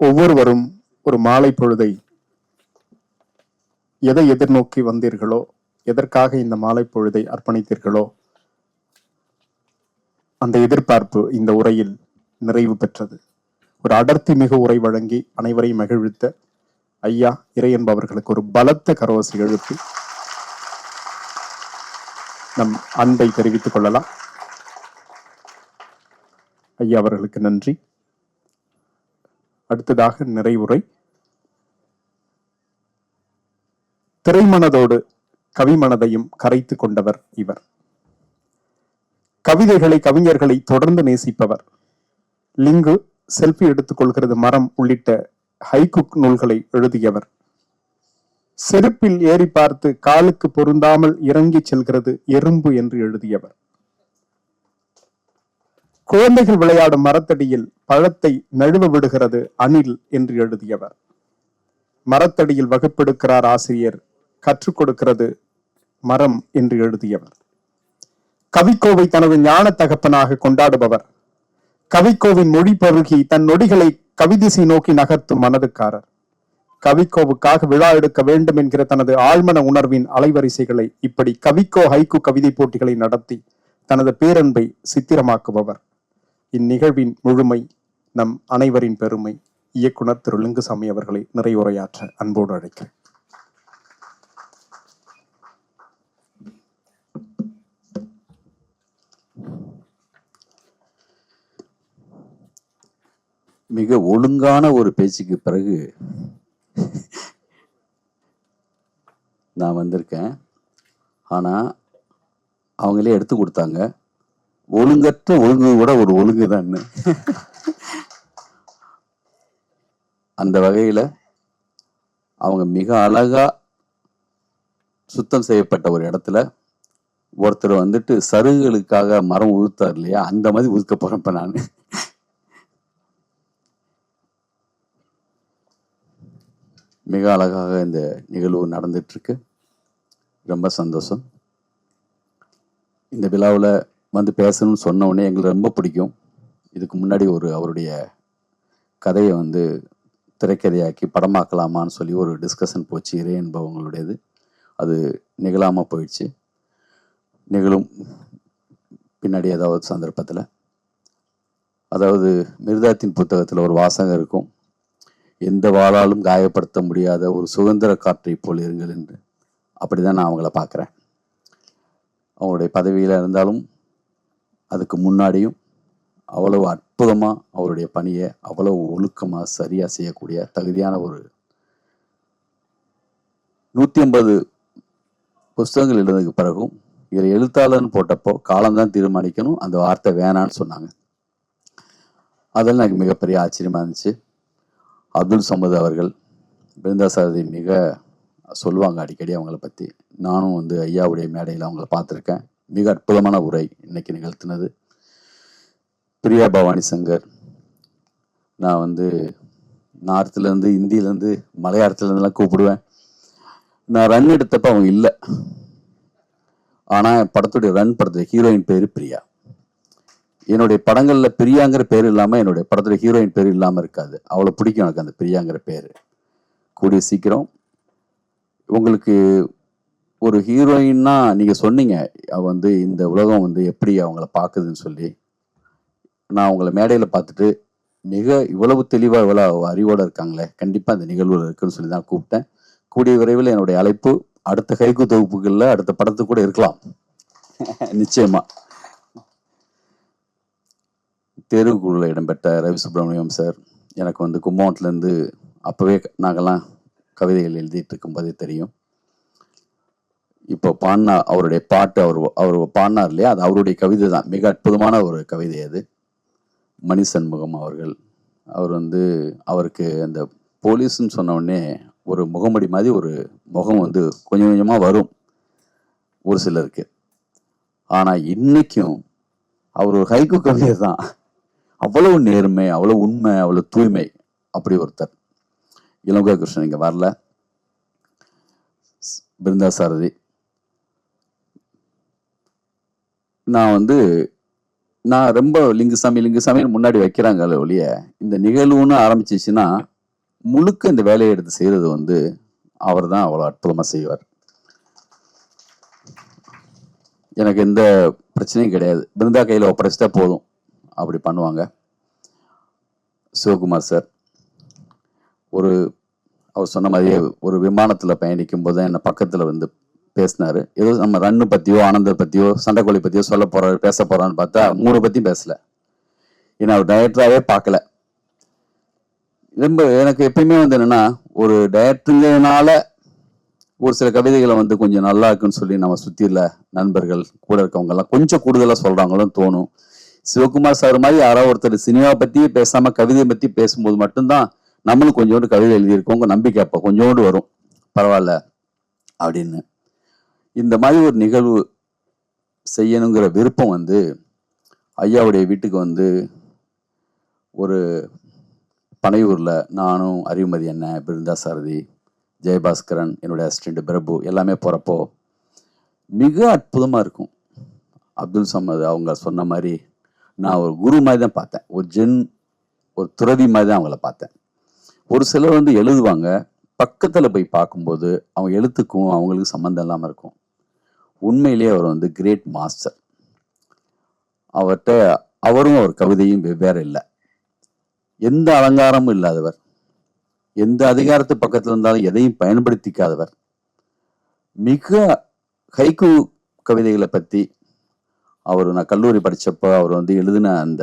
ஒவ்வொருவரும் ஒரு மாலை பொழுதை எதை எதிர்நோக்கி வந்தீர்களோ எதற்காக இந்த மாலை பொழுதை அர்ப்பணித்தீர்களோ அந்த எதிர்பார்ப்பு இந்த உரையில் நிறைவு பெற்றது. ஒரு அடர்த்தி மிகு உரை வழங்கி அனைவரையும் மகிழ்வித்த ஐயா இறை என்பவர்களுக்கு ஒரு பலத்த கரவசி எழுப்பி நம் அன்பை தெரிவித்துக் கொள்ளலாம். ஐயா அவர்களுக்கு நன்றி. அடுத்ததாக நிறைவுரை. திரைமனதோடு கவிமனதையும் கரைத்து கொண்டவர் இவர். கவிதைகளை கவிஞர்களை தொடர்ந்து நேசிப்பவர். லிங்கு செல்ஃபி எடுத்துக் கொள்கிறது மரம் உள்ளிட்ட ஹைகுக் நூல்களை எழுதியவர். செருப்பில் ஏறி பார்த்து காலுக்கு பொருந்தாமல் இறங்கி செல்கிறது எறும்பு என்று எழுதியவர். குழந்தைகள் விளையாடும் மரத்தடியில் பழத்தை நழுவ விடுகிறது அணில் என்று எழுதியவர். மரத்தடியில் வகுப்பெடுக்கிறார் ஆசிரியர். கற்றுக் கொடுக்கிறது மரம் என்று எழுதியவர். கவிக்கோவை தனது ஞான தகப்பனாக கொண்டாடுபவர். கவிக்கோவின் மொழி பருகி தன் நொடிகளை கவிதிசை நோக்கி நகர்த்தும் மனதுக்காரர். கவிக்கோவுக்காக விழா எடுக்க வேண்டும் என்கிற தனது ஆழ்மன உணர்வின் அலைவரிசைகளை இப்படி கவிக்கோ ஹைக்கு கவிதை போட்டிகளை நடத்தி தனது பேரன்பை சித்திரமாக்குபவர். இந்நிகழ்வின் முழுமை நம் அனைவரின் பெருமை. இயக்குனர் திரு லிங்குசாமி அவர்களை நிறைவுரையாற்ற அன்போடு அழைக்கிறேன். மிக ஒழுங்கான ஒரு பேச்சுக்கு பிறகு நான் வந்திருக்கேன். ஆனால் அவங்களே எடுத்து கொடுத்தாங்க. ஒழுங்கற்ற ஒழுங்கு கூட ஒரு ஒழுங்கு தான் அந்த வகையில் அவங்க மிக அழகா சுத்தம் செய்யப்பட்ட ஒரு இடத்துல ஒருத்தர் வந்துட்டு சருகுகளுக்காக மரம் உழுத்தார் இல்லையா? அந்த மாதிரி உதுக்க போறேன் நான். மிக அழகாக இந்த நிகழ்வு நடந்துட்டு இருக்கு. ரொம்ப சந்தோஷம். இந்த விழாவில் வந்து பேசணும்னு சொன்ன உடனே எங்களுக்கு ரொம்ப பிடிக்கும். இதுக்கு முன்னாடி ஒரு அவருடைய கதையை வந்து திரைக்கதையாக்கி படமாக்கலாமான்னு சொல்லி ஒரு டிஸ்கஷன் போச்சு. இறை என்பவங்களுடையது. அது நிகழாமல் போயிடுச்சு. நிகழும் பின்னாடி ஏதாவது சந்தர்ப்பத்தில். அதாவது மிருதாத்தின் புத்தகத்தில் ஒரு வாசகம் இருக்கும். எந்த வாழாலும் காயப்படுத்த முடியாத ஒரு சுதந்திர காற்றை போல் இருங்கள் என்று. அப்படிதான் நான் அவங்கள பார்க்குறேன். அவங்களுடைய பதவியில் இருந்தாலும் அதுக்கு முன்னாடியும் அவ்வளவு அற்புதமாக அவருடைய பணியை அவ்வளவு ஒழுக்கமாக சரியாக செய்யக்கூடிய தகுதியான ஒரு நூற்றி ஐம்பது புஸ்தகங்கள் எழுதுக்கு பிறகும் இதில் எழுத்தாளர்னு போட்டப்போ காலம்தான் தீர்மானிக்கணும் அந்த வார்த்தை வேணான்னு சொன்னாங்க. அதெல்லாம் எனக்கு மிகப்பெரிய ஆச்சரியமாக இருந்துச்சு. அப்துல் சமது அவர்கள் பிருந்தா சாரதி மிக சொல்லுவாங்க அடிக்கடி அவங்கள பற்றி நானும் வந்து ஐயாவுடைய மேடையில் அவங்கள பார்த்துருக்கேன். மிக அற்புதமான உரை இன்னைக்கு நிகழ்த்தினது. பிரியா பவானி சங்கர். நான் வந்து நார்த்துலேருந்து இந்தியிலேருந்து மலையாளத்துலேருந்துலாம் கூப்பிடுவேன். நான் ரன் எடுத்தப்ப அவங்க இல்லை. ஆனால் படத்துடைய ரன் படத்துடைய ஹீரோயின் பேர் பிரியா. என்னுடைய படங்களில் பிரியாங்கிற பேர் இல்லாமல் என்னுடைய படத்துடைய ஹீரோயின் பேர் இல்லாமல் இருக்காது. அவ்வளோ பிடிக்கும் எனக்கு அந்த பிரியாங்கிற பேர். கூடிய சீக்கிரம். உங்களுக்கு ஒரு ஹீரோயின்னா நீங்கள் சொன்னீங்க வந்து இந்த உலகம் வந்து எப்படி அவங்கள பார்க்குதுன்னு சொல்லி. நான் அவங்கள மேடையில் பார்த்துட்டு மிக இவ்வளவு தெளிவாக இவ்வளோ அறிவோடு இருக்காங்களே கண்டிப்பாக அந்த நிகழ்வு இருக்குன்னு சொல்லி தான் கூப்பிட்டேன். கூடிய விரைவில் என்னுடைய அழைப்பு அடுத்த கைக்கு தொகுப்புகளில் அடுத்த படத்துக்கு கூட இருக்கலாம். நிச்சயமா. தெருவுக்குள்ள இடம்பெற்ற ரவி சுப்பிரமணியம் சார் எனக்கு வந்து கும்பகோணத்துலேருந்து அப்போவே நாங்கள்லாம் கவிதைகள் எழுதிட்டு இருக்கும்போதே தெரியும். இப்போ பாடினா அவருடைய பாட்டு அவர் அவர் பாடினார் இல்லையா? அது அவருடைய கவிதை தான். மிக அற்புதமான ஒரு கவிதை அது. மணிசண்முகம் அவர்கள். அவர் வந்து அவருக்கு அந்த போலீஸ்னு சொன்ன உடனே ஒரு முகமடி மாதிரி ஒரு முகம் வந்து கொஞ்சம் கொஞ்சமாக வரும். ஒரு சிலருக்கு. ஆனால் இன்றைக்கும் அவர் ஒரு ஹைக்கு கவிஞர் தான். அவ்வளவு நேர்மை அவ்வளோ உண்மை அவ்வளோ தூய்மை. அப்படி ஒருத்தர். இளங்கோ கிருஷ்ணன் இங்கே வரல. பிருந்தா சாரதி நான் வந்து நான் ரொம்ப லிங்குசாமி லிங்குசாமின்னு முன்னாடி வைக்கிறாங்க ஒழிய இந்த நிகழ்வுன்னு ஆரம்பிச்சிச்சுன்னா முழுக்க இந்த வேலையை எடுத்து செய்கிறது வந்து அவர் தான் அவ்வளோ அற்புதமாக செய்வார். எனக்கு எந்த பிரச்சனையும் கிடையாது. பிருந்தா கையில் ஒப்படைச்சிட்டா போதும். அப்படி பண்ணுவாங்க. சிவகுமார் சார் ஒரு அவர் சொன்ன மாதிரியே ஒரு விமானத்தில் பயணிக்கும் போது என்னை பக்கத்தில் வந்து பேசினாரு. ஏதோ நம்ம ரன்னு பற்றியோ ஆனந்தை பற்றியோ சண்டைக்கோழி பற்றியோ சொல்ல போறாரு பேச போறான்னு பார்த்தா மூணு பற்றியும் பேசல. ஏன்னா அவர் டைரக்டராகவே பார்க்கல. ரொம்ப எனக்கு எப்பயுமே வந்து என்னன்னா ஒரு டைரக்டருங்கிறதுனால ஒரு சில கவிதைகளை வந்து கொஞ்சம் நல்லா இருக்குன்னு சொல்லி நம்ம சுற்றில நண்பர்கள் கூட இருக்கவங்க எல்லாம் கொஞ்சம் கூடுதலாக சொல்றாங்களும் தோணும். சிவகுமார் சார் மாதிரி யாராவது ஒருத்தர் சினிமா பற்றியே பேசாம கவிதையை பற்றி பேசும்போது மட்டும்தான் நம்மளும் கொஞ்சோண்டு கவிதை எழுதியிருக்கோங்க நம்பிக்கை அப்போ கொஞ்சோண்டு வரும். பரவாயில்ல அப்படின்னு. இந்த மாதிரி ஒரு நிகழ்வு செய்யணுங்கிற விருப்பம் வந்து ஐயாவுடைய வீட்டுக்கு வந்து ஒரு பனையூரில் நானும் அறிவுமதி என்ன பிருந்தா சாரதி ஜெயபாஸ்கரன் என்னுடைய அசிஸ்டண்ட் பிரபு எல்லாமே போகிறப்போ மிக அற்புதமாக இருக்கும். அப்துல் சமது அவங்க சொன்ன மாதிரி நான் ஒரு குரு மாதிரி தான் பார்த்தேன். ஒரு ஜென் ஒரு துறவி மாதிரி தான் அவங்கள பார்த்தேன். ஒரு சிலர் வந்து எழுதுவாங்க. பக்கத்தில் போய் பார்க்கும்போது அவங்க எழுத்துக்கும் அவங்களுக்கு சம்மந்தம் இல்லாமல் இருக்கும். உண்மையிலேயே அவர் வந்து கிரேட் மாஸ்டர் அவர்கிட்ட அவரும் அவர் கவிதையும் வெவ்வேறு இல்லை. எந்த அலங்காரமும் இல்லாதவர். எந்த அதிகாரத்து பக்கத்தில் இருந்தாலும் எதையும் பயன்படுத்திக்காதவர். மிக ஹைக்கு கவிதைகளை பற்றி அவர் நான் கல்லூரி படிச்சப்போ அவர் வந்து எழுதின அந்த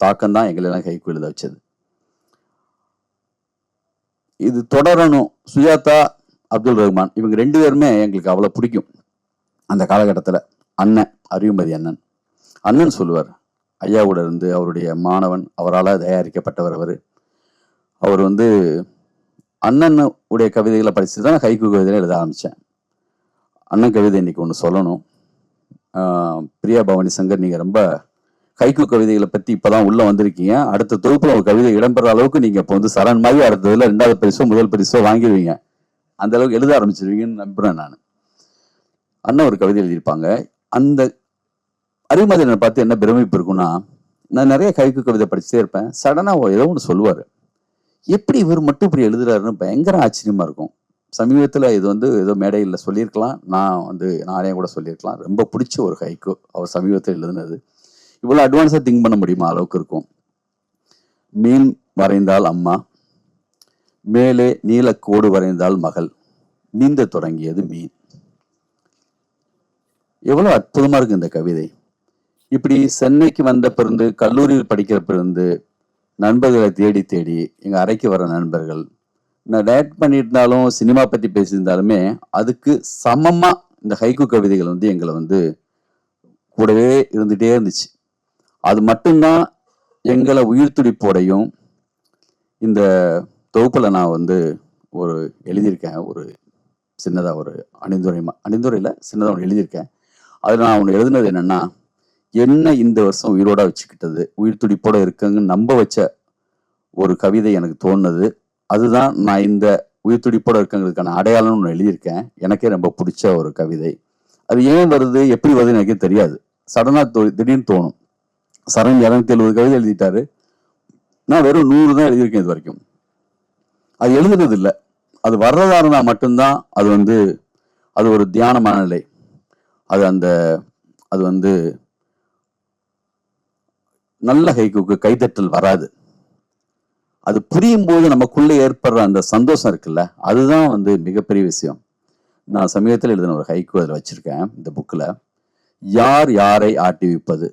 தாக்கம் தான் எங்களெல்லாம் ஹைக்கு எழுத வச்சது. இது தொடரணும். சுஜாதா அப்துல் ரஹ்மான் இவங்க ரெண்டு பேருமே எங்களுக்கு அவ்வளோ பிடிக்கும். அந்த காலகட்டத்தில் அண்ணன் அறிவுமதி அண்ணன். அண்ணன் சொல்லுவார் ஐயாவோட இருந்து அவருடைய மாணவன் அவரால் தயாரிக்கப்பட்டவர் அவர். அவர் வந்து அண்ணன் உடைய கவிதைகளை படித்து தான் கைக்கு கவிதைகளை எழுத ஆரம்பித்தேன் அண்ணன் கவிதை இன்னைக்கு ஒன்று சொல்லணும். பிரியா பவானி சங்கர் நீங்கள் ரொம்ப கைக்கு கவிதைகளை பற்றி இப்போ தான் உள்ளே வந்திருக்கீங்க. அடுத்த தொகுப்பில் ஒரு கவிதை இடம்பெற அளவுக்கு நீங்கள் இப்போ வந்து சரண் மாதிரி அடுத்ததில் ரெண்டாவது பரிசோ முதல் பரிசோ வாங்கிடுவீங்க. அந்த அளவுக்கு எழுத ஆரம்பிச்சிருவீங்கன்னு நம்புகிறேன் நான். அண்ணன் ஒரு கவிதை எழுதியிருப்பாங்க. அந்த அறிவுமதியனை பார்த்து என்ன பிரமிப்பு இருக்குன்னா நான் நிறைய கைக்கு கவிதை படிச்சுட்டே இருப்பேன். சடனாக ஏதோ ஒன்று சொல்லுவார். எப்படி இவர் மட்டும் இப்படி எழுதுறாருன்னு பயங்கர ஆச்சரியமாக இருக்கும். சமீபத்தில் இது வந்து ஏதோ மேடையில் சொல்லியிருக்கலாம். நான் வந்து நானே கூட சொல்லியிருக்கலாம். ரொம்ப பிடிச்ச ஒரு ஹைக்கு அவர் சமீபத்தில் எழுதுனது. இவ்வளோ அட்வான்ஸாக திங்க் பண்ண முடியுமா? அளவுக்கு இருக்கும். மீன் வரைந்தால் அம்மா மேலே நீலக்கோடு வரைந்தால் மகள் நீந்த தொடங்கியது மீன். எவ்வளோ அற்புதமாக இருக்கு இந்த கவிதை. இப்படி சென்னைக்கு வந்த பிறந்து கல்லூரியில் படிக்கிற பிறந்து நண்பர்களை தேடி தேடி எங்கள் அறைக்கு வர நண்பர்கள் நான் டயட் பண்ணியிருந்தாலும் சினிமா பற்றி பேசியிருந்தாலுமே அதுக்கு சமமாக இந்த ஹைக்கு கவிதைகள் வந்து எங்களை வந்து கூடவே இருந்துகிட்டே இருந்துச்சு. அது மட்டும்தான் எங்களை உயிர் துடிப்போடையும் இந்த தொகுப்பில் நான் வந்து ஒரு எழுதியிருக்கேன் ஒரு சின்னதாக ஒரு அணிந்துரை அணிந்துரையில் சின்னதாக ஒன்று எழுதியிருக்கேன். அதில் நான் ஒன்று எழுதுனது என்னென்னா என்ன இந்த வருஷம் உயிரோட வச்சுக்கிட்டது? உயிர் துடிப்போட இருக்குங்கன்னு நம்ப வச்ச ஒரு கவிதை எனக்கு தோணுது. அதுதான் நான் இந்த உயிர் துடிப்போட இருக்கங்கிறதுக்கான அடையாளம்னு ஒன்று எழுதியிருக்கேன். எனக்கே ரொம்ப பிடிச்ச ஒரு கவிதை. அது ஏன் வருது? எப்படி வருதுன்னு எனக்கே தெரியாது. சடனாக திடீர்னு தோணும். சரண் இரநூத்தி எழுபது கவிதை எழுதிட்டாரு. நான் வெறும் நூறு தான் எழுதியிருக்கேன் இது வரைக்கும். அது எழுதுனது இல்லை. அது வர்றதா இருந்தால் மட்டும்தான் அது வந்து அது ஒரு தியான மனநிலை. அது அந்த அது வந்து நல்ல கைக்குக்கு கைதட்டல் வராது. அது புரியும் போது நமக்குள்ளே ஏற்படுற அந்த சந்தோஷம் இருக்குல்ல அதுதான் வந்து மிகப்பெரிய விஷயம். நான் சமீபத்தில் எழுதின ஒரு ஹைக்கு அதில் வச்சுருக்கேன் இந்த புக்கில். யார் யாரை ஆட்டி வைப்பது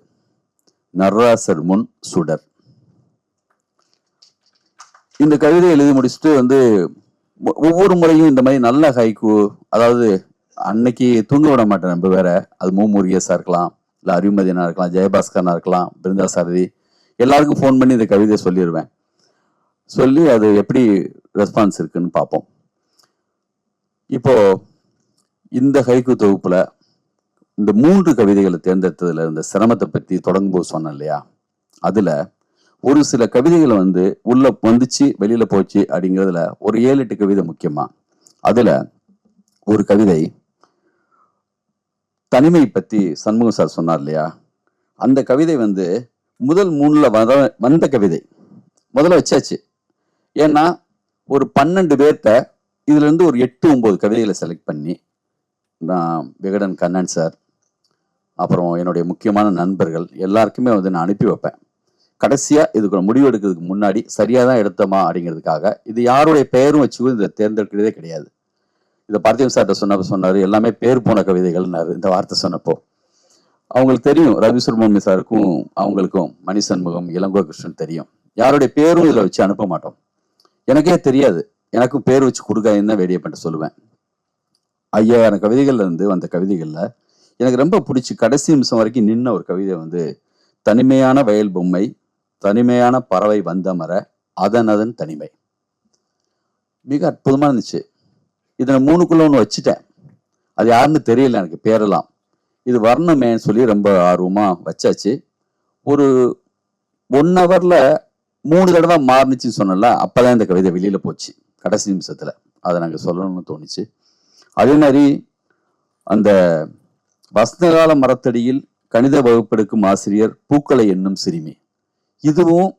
நர்ராசர் முன் சுடர். இந்த கவிதை எழுதி முடிச்சுட்டு வந்து ஒவ்வொரு முறையும் இந்த மாதிரி நல்ல ஹைக்கு அதாவது அன்னைக்கு தூங்க விட மாட்டேன் நம்ம வேற. அது மு. முருகேசா இருக்கலாம் இல்ல அறிவுமதியனா இருக்கலாம் ஜெயபாஸ்கரனா இருக்கலாம் பிருந்தா சாரதி எல்லாருக்கும் ஃபோன் பண்ணி இந்த கவிதையை சொல்லிடுவேன் சொல்லி அது எப்படி ரெஸ்பான்ஸ் இருக்குன்னு பார்ப்போம். இப்போ இந்த ஹைக்கு தொகுப்புல இந்த மூன்று கவிதைகளை தேர்ந்தெடுத்ததுல இந்த சிரமத்தை பத்தி தொடங்கும்போது சொன்னேன் இல்லையா? அதுல ஒரு சில கவிதைகளை வந்து உள்ள வந்துச்சு வெளியில போச்சு அப்படிங்கிறதுல ஒரு ஏழு எட்டு கவிதை முக்கியமா? அதுல ஒரு கவிதை தனிமை பற்றி சண்முகம் சார் சொன்னார் இல்லையா அந்த கவிதை வந்து முதல் மூணில் வர வந்த கவிதை. முதல்ல வச்சாச்சு. ஏன்னா ஒரு பன்னெண்டு பேர்த்த இதுலேருந்து ஒரு எட்டு ஒம்பது கவிதைகளை செலக்ட் பண்ணி நான் விகடன் கண்ணன் சார் அப்புறம் என்னுடைய முக்கியமான நண்பர்கள் எல்லாருக்குமே வந்து நான் அனுப்பி வைப்பேன். கடைசியாக இதுக்கு முடிவு எடுக்கிறதுக்கு முன்னாடி சரியாக தான் எடுத்தோமா அப்படிங்கிறதுக்காக இது யாருடைய பெயரும் வச்சு இதை தேர்ந்தெடுக்கிறதே கிடையாது. இதை பார்த்திவன் சார்கிட்ட சொன்ன சொன்னார் எல்லாமே பேர் போன கவிதைகள்னாரு இந்த வார்த்தை சொன்னப்போ. அவங்களுக்கு தெரியும் ரவி சுப்ரமணியம் சாருக்கும் அவங்களுக்கும் மணி சண்முகம் இளங்கோ கிருஷ்ணன் தெரியும். யாருடைய பேரும் இதில் வச்சு அனுப்ப மாட்டோம். எனக்கே தெரியாது. எனக்கும் பேர் வச்சு கொடுக்காதுன்னு தான் வேடியை சொல்லுவேன். ஐயாயிரம் கவிதைகள்ல இருந்து வந்த கவிதைகளில் எனக்கு ரொம்ப பிடிச்சி கடைசி நிமிஷம் வரைக்கும் நின்ன ஒரு கவிதை வந்து தனிமையான வயல் பொம்மை தனிமையான பறவை வந்த மர அதன் அதன் தனிமை. மிக அற்புதமா இருந்துச்சு. இதை மூணுக்குள்ளே மூணுக்குள்ள ஒன்று வச்சுட்டேன். அது யாருன்னு தெரியல எனக்கு பேரெல்லாம். இது வரணுமேன்னு சொல்லி ரொம்ப ஆர்வமாக வச்சாச்சு. ஒரு ஒன் ஹவரில் மூணு தடவை மாறுனுச்சுன்னு சொன்னல அப்பதான் இந்த கவிதை வெளியில் போச்சு. கடைசி நிமிஷத்தில். அதை நாங்கள் சொல்லணும்னு தோணுச்சு. அதே மாதிரி அந்த வசந்தகால மரத்தடியில் கணித வகுப்பெடுக்கும் ஆசிரியர் பூக்களை எண்ணும் சிறுமி. இதுவும்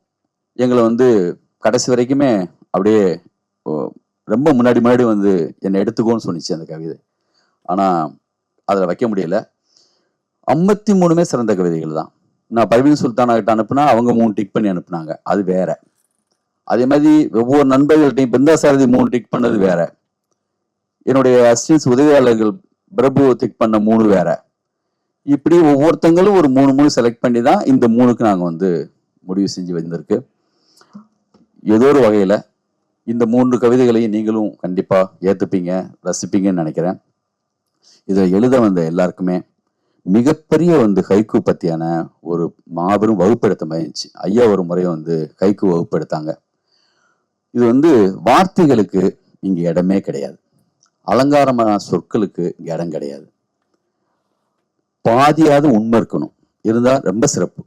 எங்களை வந்து கடைசி வரைக்குமே அப்படியே ஓ, ரொம்ப முன்னாடி முன்னாடி வந்து என்னை எடுத்துக்கோன்னு சொன்னிச்சு அந்த கவிதை. ஆனால் அதில் வைக்க முடியல. ஐம்பத்தி மூணுமே சிறந்த கவிதைகள் தான். நான் பர்வீன் சுல்தானாகிட்ட அனுப்புனா அவங்க மூணு டிக் பண்ணி அனுப்புனாங்க. அது வேற. அதே மாதிரி ஒவ்வொரு நண்பர்கள்ட்டையும் பிருந்தா சாரதி மூணு டிக் பண்ணது வேற. என்னுடைய அசிஸ்டன்ஸ் உதவியாளர்கள் பிரபு டிக் பண்ண மூணு வேற. இப்படி ஒவ்வொருத்தங்களும் ஒரு மூணு மூணு செலக்ட் பண்ணி தான் இந்த மூணுக்கு நாங்கள் வந்து முடிவு செஞ்சு வந்திருக்கு. ஏதோ ஒரு வகையில் இந்த மூன்று கவிதைகளையும் நீங்களும் கண்டிப்பாக ஏற்றுப்பீங்க ரசிப்பீங்கன்னு நினைக்கிறேன். இதை எழுத வந்த எல்லாருக்குமே மிகப்பெரிய வந்து ஹைக்கு பற்றியான ஒரு மாபெரும் வகுப்பெடுத்த மாதிரி இருந்துச்சு. ஐயா ஒரு முறை வந்து ஹைக்கு வகுப்பெடுத்தாங்க. இது வந்து வார்த்தைகளுக்கு இங்கே இடமே கிடையாது. அலங்காரமான சொற்களுக்கு இங்கே இடம் கிடையாது. பாதியாவது உண்மை இருக்கணும். இருந்தால் ரொம்ப சிறப்பு.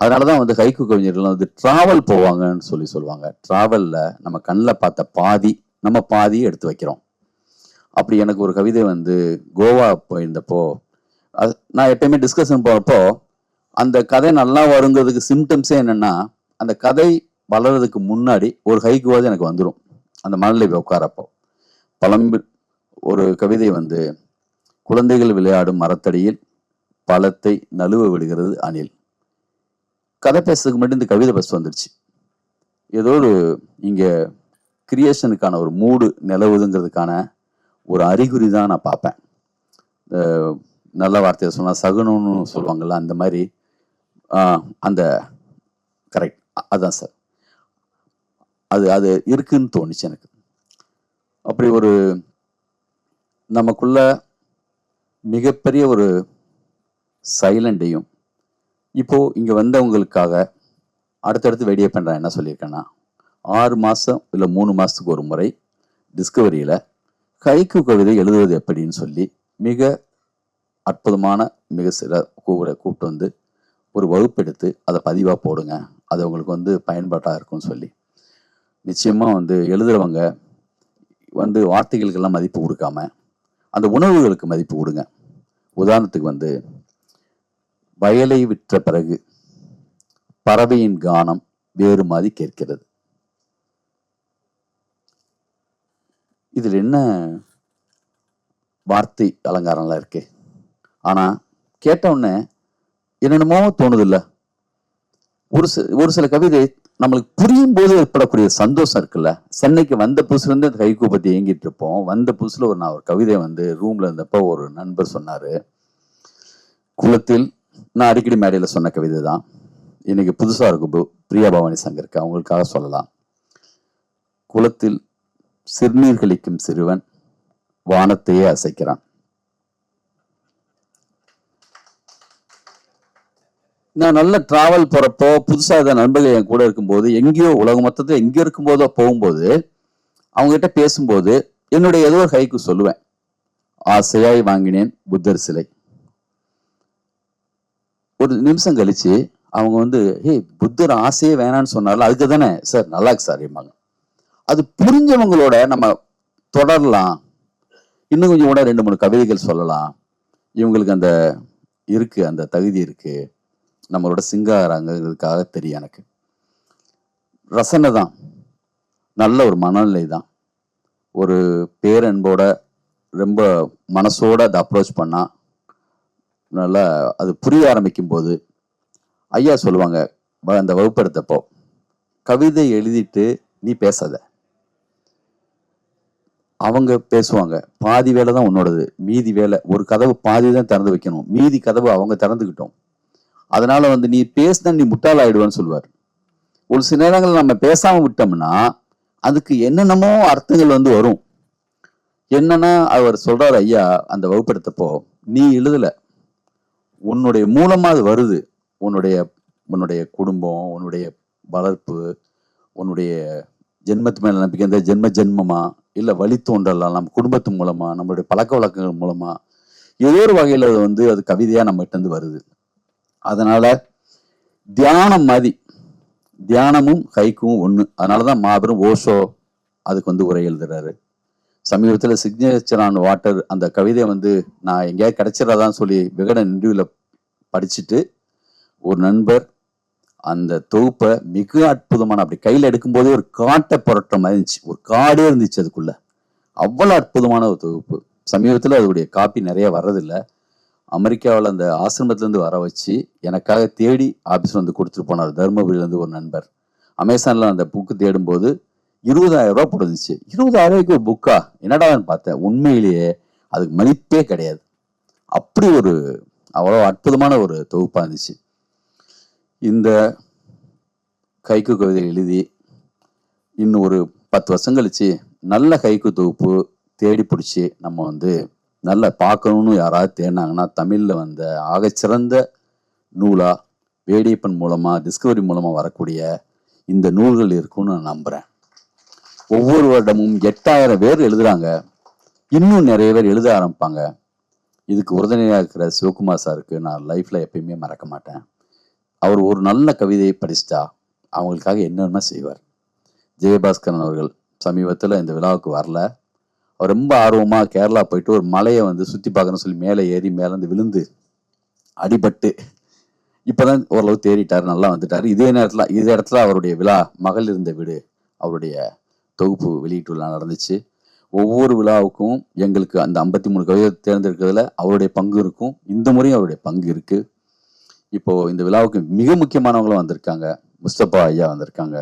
அதனாலதான் வந்து ஹைக்கு கவிஞர்கள் வந்து டிராவல் போவாங்கன்னு சொல்லி சொல்லுவாங்க. டிராவல்ல நம்ம கண்ணில் பார்த்த பாதி நம்ம பாதி எடுத்து வைக்கிறோம். அப்படி எனக்கு ஒரு கவிதை வந்து கோவா போயிருந்தப்போ அது நான் எப்பயுமே டிஸ்கஷன் போகிறப்போ அந்த கதை நல்லா வருங்கிறதுக்கு சிம்டம்ஸே என்னென்னா அந்த கதை வளர்றதுக்கு முன்னாடி ஒரு ஹைக்குவாது எனக்கு வந்துடும் அந்த மணலை போய் உட்காரப்போ. பழம்பு ஒரு கவிதை வந்து குழந்தைகள் விளையாடும் மரத்தடியில் பழத்தை நழுவ விடுகிறது அணில். கதை பேசுறதுக்கு மட்டும் இந்த கவிதை பஸ் வந்துருச்சு. ஏதோ ஒரு இங்கே கிரியேஷனுக்கான ஒரு மூடு நிலவுதுங்கிறதுக்கான ஒரு அறிகுறி தான் நான் பார்ப்பேன். நல்ல வார்த்தையை சொன்னால் சகுனம்னு சொல்லுவாங்கள்ல அந்த மாதிரி அந்த கரெக்ட் அதான் சார் அது அது இருக்குன்னு தோணுச்சு எனக்கு. அப்படி ஒரு நமக்குள்ள மிகப்பெரிய ஒரு சைலண்டையும் இப்போ இங்க வந்தவங்களுக்காக அடுத்தடுத்து வெடியே பண்றேன். என்ன சொல்லியிருக்கேன்னா ஆறு மாசம் இல்லை மூணு மாசத்துக்கு ஒரு முறை டிஸ்கவரியில கைக்கு கவிதை எழுதுவது எப்படின்னு சொல்லி மிக அற்புதமான மிக சில கூப்பிட கூப்பிட்டு வந்து ஒரு வகுப்பெடுத்து அதை பதிவாக போடுங்க. அது உங்களுக்கு வந்து பயன்பாட்டாக இருக்கும்னு சொல்லி. நிச்சயமாக வந்து எழுதுறவங்க வந்து வார்த்தைகளுக்கெல்லாம் மதிப்பு கொடுக்காம அந்த உணர்வுகளுக்கு மதிப்பு கொடுங்க. உதாரணத்துக்கு வந்து வயலை விற்ற பிறகு பறவையின் கானம் வேறு மாதிரி கேட்கிறது. இதில் என்ன வார்த்தை அலங்காரம்லாம் இருக்கே? ஆனால் கேட்ட உடனே என்னென்னமோ தோணுதில்ல. ஒரு சில ஒரு சில கவிதை நம்மளுக்கு புரியும் போது ஏற்படக்கூடிய சந்தோஷம் இருக்குல்ல. சென்னைக்கு வந்த புதுசுலேருந்து அந்த கைக்கு பற்றி ஏங்கிட்டு இருப்போம். வந்த புதுசில் ஒரு நான் ஒரு கவிதை வந்து ரூமில் இருந்தப்போ ஒரு நண்பர் சொன்னார். குளத்தில் நான் அடிக்கடி மேடையில் சொன்ன கவிதை தான் இன்னைக்கு புதுசா இருக்கும். பிரியா பவானி சங்கருக்கு அவங்களுக்காக சொல்லலாம். குளத்தில் சிறுநீர் கழிக்கும் சிறுவன் வானத்தையே அசைக்கிறான். நான் நல்ல டிராவல் போறப்போ புதுசாக இதை நண்பர்கள் என் கூட இருக்கும்போது எங்கேயோ உலக மொத்தத்தில் எங்கேயோ இருக்கும்போதோ போகும்போது அவங்க கிட்ட பேசும்போது என்னுடைய ஏதோ ஒரு கைக்கு சொல்லுவேன். ஆசையாய் வாங்கினேன் புத்தர் சிலை. ஒரு நிமிஷம் கழிச்சு அவங்க வந்து ஹே புத்தர் ஆசையே வேணான்னு சொன்னால அதுக்கு தானே? சார் நல்லா இருக்கு சார் அப்படிம்பாங்க. அது புரிஞ்சவங்களோட நம்ம தொடரலாம். இன்னும் கொஞ்சம் கூட ரெண்டு மூணு கவிதைகள் சொல்லலாம். இவங்களுக்கு அந்த இருக்கு அந்த தகுதி இருக்கு. நம்மளோட சிங்காராங்கிறதுக்காக தெரியும் எனக்கு. ரசனை தான். நல்ல ஒரு மனநிலை தான். ஒரு பேரன்போட ரொம்ப மனசோட அதை அப்ரோச் பண்ணால் நல்லா அது புரிய ஆரம்பிக்கும் போது ஐயா சொல்லுவாங்க வ- அந்த வகுப்படுத்தப்போ கவிதை எழுதிட்டு நீ பேசாத. அவங்க பேசுவாங்க பாதி வேலை தான் உன்னோடது மீதி வேலை ஒரு கதவு பாதி தான் திறந்து வைக்கணும் மீதி கதவு அவங்க திறந்துக்கிட்டோம் அதனால வந்து நீ பேசினா நீ முட்டாளாயிடுவேன்னு சொல்லுவார். ஒரு சில நேரங்களில் நம்ம பேசாமல் விட்டோம்னா அதுக்கு என்னென்னமோ அர்த்தங்கள் வந்து வரும். என்னன்னா அவர் சொல்றாரு ஐயா அந்த வகுப்படுத்தப்போ நீ எழுதல உன்னுடைய மூலமாக அது வருது. உன்னுடைய உன்னுடைய குடும்பம் உன்னுடைய வளர்ப்பு உன்னுடைய ஜென்மத்து மேல நம்பிக்கை இந்த ஜென்ம ஜென்மமா வழி தோன்றலாம் நம்ம குடும்பத்து மூலமா நம்மளுடைய பழக்க வழக்கங்கள் மூலமா ஏதோ ஒரு வகையில் அது வந்து அது கவிதையாக நம்மகிட்டேருந்து வருது. அதனால தியானம் மாதிரி தியானமும் ஹைக்கும் அதனால தான் மாபெரும் ஓஷோ அதுக்கு வந்து உரை எழுதுறாரு. சமீபத்தில் சிக்னேச்சர் ஆன் வாட்டர் அந்த கவிதை வந்து நான் எங்கேயாவது கிடைச்சிடாதான்னு சொல்லி விகடன் இன்டர்வியூவில் படிச்சுட்டு ஒரு நண்பர் அந்த தொகுப்பை மிக அற்புதமான அப்படி கையில் எடுக்கும்போதே ஒரு காட்டை புரட்டுற மாதிரி இருந்துச்சு. ஒரு காடே இருந்துச்சு அதுக்குள்ள. அவ்வளோ அற்புதமான ஒரு தொகுப்பு. சமீபத்தில் அதோடைய காப்பி நிறைய வர்றதில்ல. அமெரிக்காவில் அந்த ஆசிரமத்துலேருந்து வர வச்சு எனக்காக தேடி ஆஃபீஸில் வந்து கொடுத்துட்டு போனார் தருமபுரியிலேருந்து ஒரு நண்பர். அமேசானில் அந்த புக்கு தேடும்போது இருபதாயிரம் ரூபா போட்டுருந்துச்சு. இருபதாயிரம் ரூபாய்க்கு ஒரு புக்கா? என்னடான்னு பார்த்தேன். உண்மையிலேயே அதுக்கு மதிப்பே கிடையாது. அப்படி ஒரு அவ்வளோ அற்புதமான ஒரு தொகுப்பாக இருந்துச்சு. இந்த கைக்கு கவிதை எழுதி இன்னும் ஒரு பத்து வருஷம் கழிச்சு நல்ல கைக்கு தொகுப்பு தேடி பிடிச்சி நம்ம வந்து நல்ல பார்க்கணும்னு யாராவது தேடினாங்கன்னா தமிழில் வந்த ஆகச்சிறந்த நூலாக வேடியப்பன் மூலமாக டிஸ்கவரி மூலமாக வரக்கூடிய இந்த நூல்கள் இருக்கும்னு நான் நம்புகிறேன் ஒவ்வொரு வருடமும் எட்டாயிரம் பேர் எழுதுறாங்க. இன்னும் நிறைய பேர் எழுத ஆரம்பிப்பாங்க. இதுக்கு உறுதுணையாக இருக்கிற சிவகுமார் சாருக்கு நான் லைஃப்பில் எப்பயுமே மறக்க மாட்டேன். அவர் ஒரு நல்ல கவிதையை படிச்சிட்டா அவங்களுக்காக என்னென்ன செய்வார். ஜெயபாஸ்கரன் அவர்கள் சமீபத்தில் இந்த விழாவுக்கு வரல. அவர் ரொம்ப ஆர்வமாக கேரளா போயிட்டு ஒரு மலையை வந்து சுற்றி பார்க்கணும்னு சொல்லி மேலே ஏறி மேலேருந்து விழுந்து அடிபட்டு இப்போ தான் ஓரளவு தேறிட்டார் நல்லா வந்துட்டார். இதே நேரத்தில் இதே இடத்துல அவருடைய விழா மகள் இருந்த வீடு அவருடைய தொகுப்பு வெளியீட்டு விழா நடந்துச்சு. ஒவ்வொரு விழாவுக்கும் எங்களுக்கு அந்த ஐம்பத்தி மூணு கவிதை தேர்ந்தெடுக்கிறதுல அவருடைய பங்கு இருக்கும். இந்த முறையும் அவருடைய பங்கு இருக்கு. இப்போ இந்த விழாவுக்கு மிக முக்கியமானவங்களும் வந்திருக்காங்க. முஸ்தபா ஐயா வந்திருக்காங்க.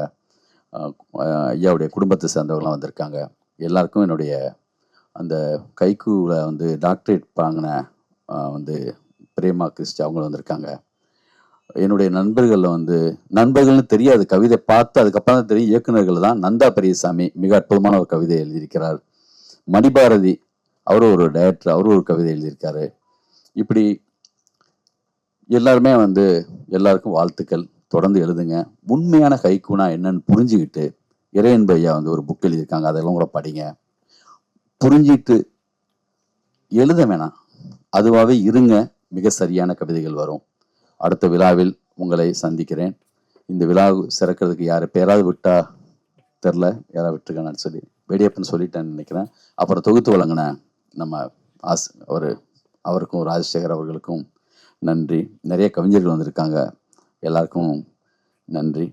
ஐயாவுடைய குடும்பத்தை சேர்ந்தவங்களாம் வந்திருக்காங்க. எல்லாருக்கும் என்னுடைய அந்த கைக்கூல வந்து டாக்டரேட் வாங்கின வந்து பிரேமா கிறிஸ்ட் அவங்களும் வந்திருக்காங்க. என்னுடைய நண்பர்களில் வந்து நண்பர்கள்னு தெரியாது கவிதை பார்த்து அதுக்கப்புறம் தான் தெரியும் இயக்குநர்கள் தான் நந்தா பெரியசாமி மிக அற்புதமான ஒரு கவிதை எழுதியிருக்கிறார். மணிபாரதி அவரும் ஒரு டைரக்டர் அவரும் ஒரு கவிதை எழுதியிருக்காரு. இப்படி எல்லாருமே வந்து எல்லாருக்கும் வாழ்த்துக்கள். தொடர்ந்து எழுதுங்க. உண்மையான கைக்குனா என்னன்னு புரிஞ்சுக்கிட்டு இறையன் ஐயா வந்து ஒரு புக் எழுதியிருக்காங்க அதெல்லாம் கூட படிங்க. புரிஞ்சிட்டு எழுத வேணாம். அதுவாகவே இருங்க. மிக சரியான கவிதைகள் வரும். அடுத்த விழாவில் உங்களை சந்திக்கிறேன். இந்த விழா சிறக்கிறதுக்கு யார் பேராவது விட்டா தெரில யாராவது விட்டுருக்கானு சொல்லி வெடியப்பன் சொல்லிட்டேன்னு நினைக்கிறேன். அப்புறம் தொகுத்து வழங்கின நம்ம ஆஸ் அவர் அவருக்கும் ராஜசேகர் அவர்களுக்கும் நன்றி. நிறைய கவிஞர்கள் வந்திருக்காங்க. எல்லாருக்கும் நன்றி.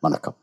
வணக்கம்.